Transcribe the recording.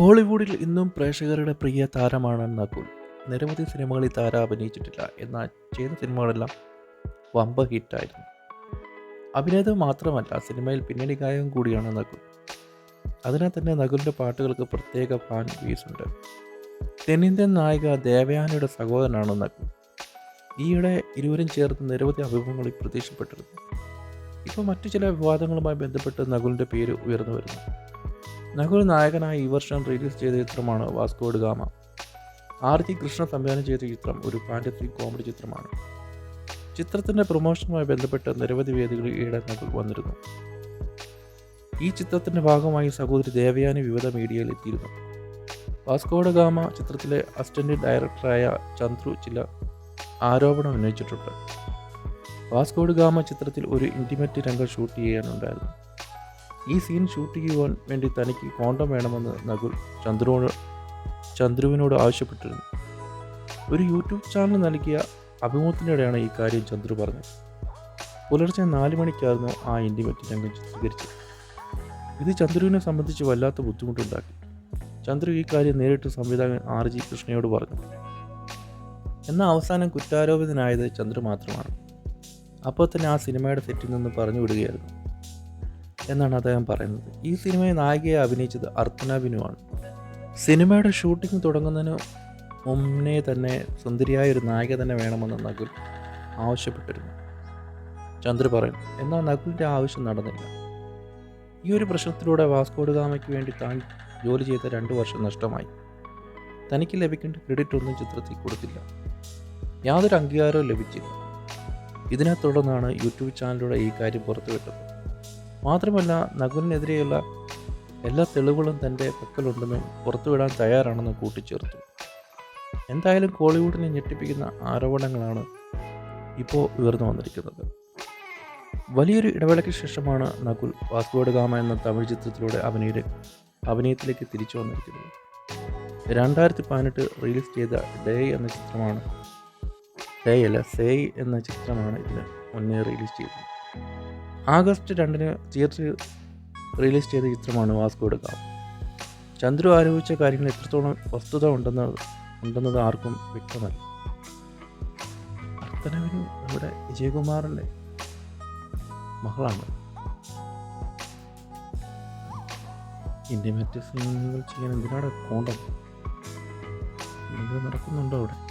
കോളിവുഡിൽ ഇന്നും പ്രേക്ഷകരുടെ പ്രിയ താരമാണ് നകുൽ. നിരവധി സിനിമകളിൽ താര അഭിനയിച്ചിട്ടില്ല. എന്നാൽ ചെയ്ത സിനിമകളെല്ലാം വമ്പ ഹിറ്റായിരുന്നു. അഭിനേതാവ് മാത്രമല്ല സിനിമയിൽ പിന്നണി ഗായകൻ കൂടിയാണ് നകുൽ. അതിനാൽ തന്നെ നകുലിന്റെ പാട്ടുകൾക്ക് പ്രത്യേക ഫാൻ ബേസ് ഉണ്ട്. തെന്നിന്ത്യൻ നായിക ദേവയാനയുടെ സഹോദരനാണ് നകുൽ. ഈയിടെ ഇരുവരും ചേർത്ത് നിരവധി അഭിമുഖങ്ങളിൽ പ്രതീക്ഷപ്പെട്ടിരുന്നു ഇപ്പോൾ മറ്റു ചില വിവാദങ്ങളുമായി ബന്ധപ്പെട്ട് നകുലിന്റെ പേര് ഉയർന്നു വരുന്നു. നകുൽ നായകനായി ഈ വർഷം റിലീസ് ചെയ്ത ചിത്രമാണ് Vasco da Gama. R G Krishna സംവിധാനം ചെയ്ത ചിത്രം ഒരു ഫാന്റസി കോമഡി ചിത്രമാണ്. ചിത്രത്തിന്റെ പ്രൊമോഷനുമായി ബന്ധപ്പെട്ട് നിരവധി വേദികളിൽ ഈടങ്ങൾ വന്നിരുന്നു. ഈ ചിത്രത്തിന്റെ ഭാഗമായി സഹോദരി ദേവയാനി വിവിധ മീഡിയയിൽ എത്തിയിരുന്നു. വാസ്കോഡ് ഗാമ ചിത്രത്തിലെ അസിസ്റ്റന്റ് ഡയറക്ടറായ ചന്ദ്രു ചില ആരോപണം ഉന്നയിച്ചിട്ടുണ്ട്. വാസ്കോഡ് ഗാമ ചിത്രത്തിൽ ഒരു ഇന്റിമേറ്റ് രംഗം ഷൂട്ട് ചെയ്യാനുണ്ടായിരുന്നു. ഈ സീൻ ഷൂട്ട് ചെയ്യുവാൻ വേണ്ടി തനിക്ക് കോണ്ടം വേണമെന്ന് നകുൽ ചന്ദ്രുവിനോട് ചന്ദ്രുവിനോട് ആവശ്യപ്പെട്ടിരുന്നു. ഒരു യൂട്യൂബ് ചാനൽ നൽകിയ അഭിമുഖത്തിനിടെയാണ് ഈ കാര്യം ചന്ദ്രു പറഞ്ഞത്. പുലർച്ചെ നാല് മണിക്കായിരുന്നു ആ ഇന്റിമേറ്റ് രംഗം ചിത്രീകരിച്ചത്. ഇത് ചന്ദ്രുവിനെ സംബന്ധിച്ച് വല്ലാത്ത ബുദ്ധിമുട്ടുണ്ടാക്കി. ചന്ദ്രു ഈ കാര്യം നേരിട്ട് സംവിധായകൻ ആർ ജി കൃഷ്ണയോട് പറഞ്ഞു. എന്നാൽ അവസാനം കുറ്റാരോപിതനായത് ചന്ദ്രു മാത്രമാണ്. അപ്പോൾ തന്നെ ആ സിനിമയുടെ സെറ്റിൽ നിന്ന് പറഞ്ഞു വിടുകയായിരുന്നു. എന്നാണ് അദ്ദേഹം പറയുന്നത്. ഈ സിനിമയിൽ നായികയെ അഭിനയിച്ചത് അർച്ചന ബിനുവാണ് സിനിമയുടെ ഷൂട്ടിംഗ് തുടങ്ങുന്നതിന് മുന്നേ തന്നെ സുന്ദരിയായ ഒരു നായിക തന്നെ വേണമെന്ന് നകുൽ ആവശ്യപ്പെട്ടിരുന്നു. ചന്ദ്ര പറയുന്നു എന്നാൽ നകുലിന്റെ ആവശ്യം നടന്നില്ല. ഈ ഒരു പ്രശ്നത്തിലൂടെ വാസ്കോഡുഗാമയ്ക്ക് വേണ്ടി താൻ ജോലി ചെയ്ത രണ്ട് വർഷം നഷ്ടമായി. തനിക്ക് ലഭിക്കേണ്ട ക്രെഡിറ്റ് ഒന്നും ചിത്രത്തിൽ കൊടുത്തില്ല. യാതൊരു അംഗീകാരവും ലഭിച്ചില്ല. ഇതിനെ തുടർന്നാണ് യൂട്യൂബ് ചാനലിലൂടെ ഈ കാര്യം പുറത്തുവിട്ടത്. മാത്രമല്ല നകുലിനെതിരെയുള്ള എല്ലാ തെളിവുകളും തന്റെ പക്കലുണ്ടെന്നും പുറത്തുവിടാൻ തയ്യാറാണെന്നും കൂട്ടിച്ചേർത്തു. എന്തായാലും കോളിവുഡിനെ ഞെട്ടിപ്പിക്കുന്ന ആരോപണങ്ങളാണ് ഇപ്പോൾ ഉയർന്നു വന്നിരിക്കുന്നത്. വലിയൊരു ഇടവേളയ്ക്ക് ശേഷമാണ് നകുൽ വാസ്കോഡ് ഗാമ എന്ന തമിഴ് ചിത്രത്തിലൂടെ അഭിനയ അഭിനയത്തിലേക്ക് തിരിച്ചു വന്നിരിക്കുന്നത്. രണ്ടായിരത്തി പതിനെട്ട് റിലീസ് ചെയ്ത ഡേ എന്ന ചിത്രമാണ് ഡേ അല്ല സേയ് എന്ന ചിത്രമാണ് ഇതിന് മുന്നേ റിലീസ് ചെയ്തത്. ആഗസ്റ്റ് രണ്ടിന് തിയേറ്ററിൽ റിലീസ് ചെയ്ത ചിത്രമാണ് വാസ്കോ ഗാമ. ചന്ദ്രു ആരോപിച്ച കാര്യങ്ങൾ എത്രത്തോളം വസ്തുത ഉണ്ടെന്ന് ഉണ്ടെന്നത് ആർക്കും വ്യക്തമല്ല. അർത്തനവിന് നമ്മുടെ വിജയകുമാറിന്റെ മകളാണ്. ഇന്ത്യ മറ്റ് സിനിമകൾ ചെയ്യാൻ എന്തിനാണ് കോണ്ടം? എന്ത് നടക്കുന്നുണ്ടോ അവിടെ?